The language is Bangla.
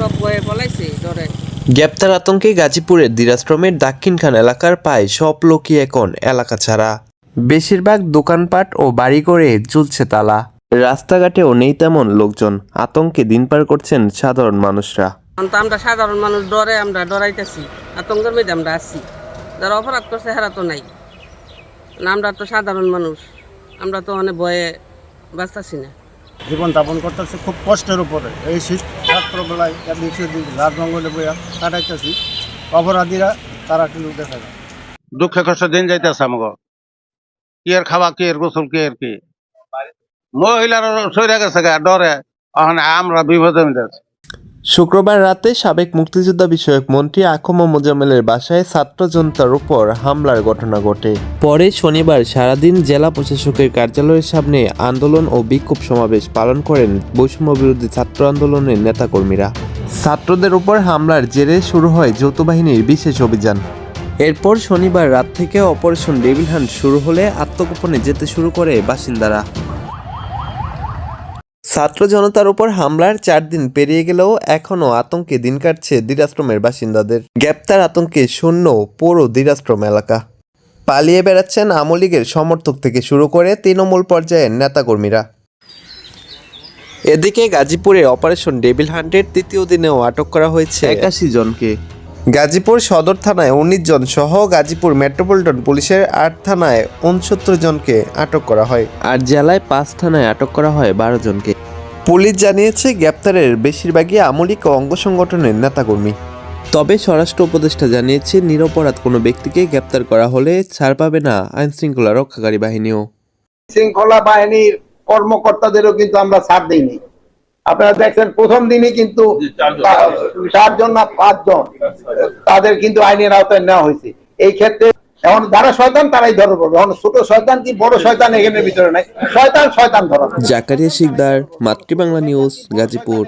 সব বয়ে পলাইছে ডরে গ্রেপ্তার আতঙ্কে গাজীপুরের দিরাশ্রমের দাক্ষিণখান এলাকার পায় সব লোকই এখন এলাকা ছাড়া। বেশিরভাগ দোকানপাট ও বাড়ি করে ঝুলছে তালা। রাস্তাঘাটেও নেই তেমন লোকজন। আতঙ্কে দিন পার করছেন সাধারণ মানুষরা। আমরা সাধারণ মানুষ ডরে আমরা ডরাইতেছি। আতঙ্কের মধ্যে আমরা আছি। যারা অপরাধ করছে হেরা তো নাই। আমরা তো সাধারণ মানুষ। আমরা তো অনেক ভয়ে বাঁচতেছি না। জীবন যাপন করতেছে খুব কষ্টের উপরে। এই শীত রাত্রবেলায় দেখছি রাত জঙ্গলে বইয়া কাটাইতেছি। অপরাধীরা তারা কিন্তু দেখা যায়। দুঃখে কষ্ট দিন যাইতেছে আমাকে কি এর খাওয়া, কি এর গোসল, কি এর কি? মহিলার সইরা গেছে ডরে। আমরা বিপদে মিটাচ্ছি শুক্রবার রাতে সাবেক মুক্তিযোদ্ধা বিষয়ক মন্ত্রী আকমা মোজামেলের বাসায় ছাত্র জনতার উপর হামলার ঘটনা ঘটে। পরে শনিবার সারাদিন জেলা প্রশাসকের কার্যালয়ের সামনে আন্দোলন ও বিক্ষোভ সমাবেশ পালন করেন বৈষম্য বিরোধী ছাত্র আন্দোলনের নেতাকর্মীরা। ছাত্রদের উপর হামলার জেরে শুরু হয় যৌথ বাহিনীর বিশেষ অভিযান। এরপর শনিবার রাত থেকে অপারেশন ডেভিল হান্ট শুরু হলে আত্মগোপনে যেতে শুরু করে বাসিন্দারা। ছাত্র জনতার উপর হামলার চার দিন পেরিয়ে গেলেও এখনও আতঙ্কে দিন কাটছে দিরাশ্রমের বাসিন্দাদের। গ্রেপ্তার আতঙ্কে শূন্য পুরো দিরাশ্রম এলাকা। পালিয়ে বেড়াচ্ছেন আওয়ামী লীগের সমর্থক থেকে শুরু করে তৃণমূল পর্যায়ের নেতাকর্মীরা। এদিকে গাজীপুরে অপারেশন ডেভিল হান্টের তৃতীয় দিনেও আটক করা হয়েছে একাশি জনকে। গাজীপুর সদর থানায় উনিশ জন সহ গাজীপুর মেট্রোপলিটন পুলিশের আট থানায় উনসত্তর জনকে আটক করা হয়। আর জেলায় পাঁচ থানায় আটক করা হয় বারো জনকে। পুলিশ জানিয়েছে গ্রেপ্তারের বেশিরভাগই আমলিক ও অঙ্গ সংগঠনের নেতাকর্মী। তবে স্বরাষ্ট্র উপদেষ্টা জানিয়েছে নিরপরাধ কোনো ব্যক্তিকে গ্রেপ্তার করা হলে ছাড় পাবে না আইন শৃঙ্খলা রক্ষাকারী বাহিনীও। শৃঙ্খলা বাহিনীর কর্মকর্তাদেরও কিন্তু আমরা ছাড় দিইনি। আপনারা দেখছেন প্রথম দিনই কিন্তু চারজন। না পাঁচজন তাদের কিন্তু আইনের আওতায় নেওয়া হয়েছে। এই ক্ষেত্রে এখন যারা শয়তান তারাই ধরো পড়বে এখন ছোট শয়তান কি বড় শয়তান এখানে ভিতরে নাই? শয়তান শয়তান ধরা জাকারিয়া শিকদার মাতৃবাংলা নিউজ গাজীপুর।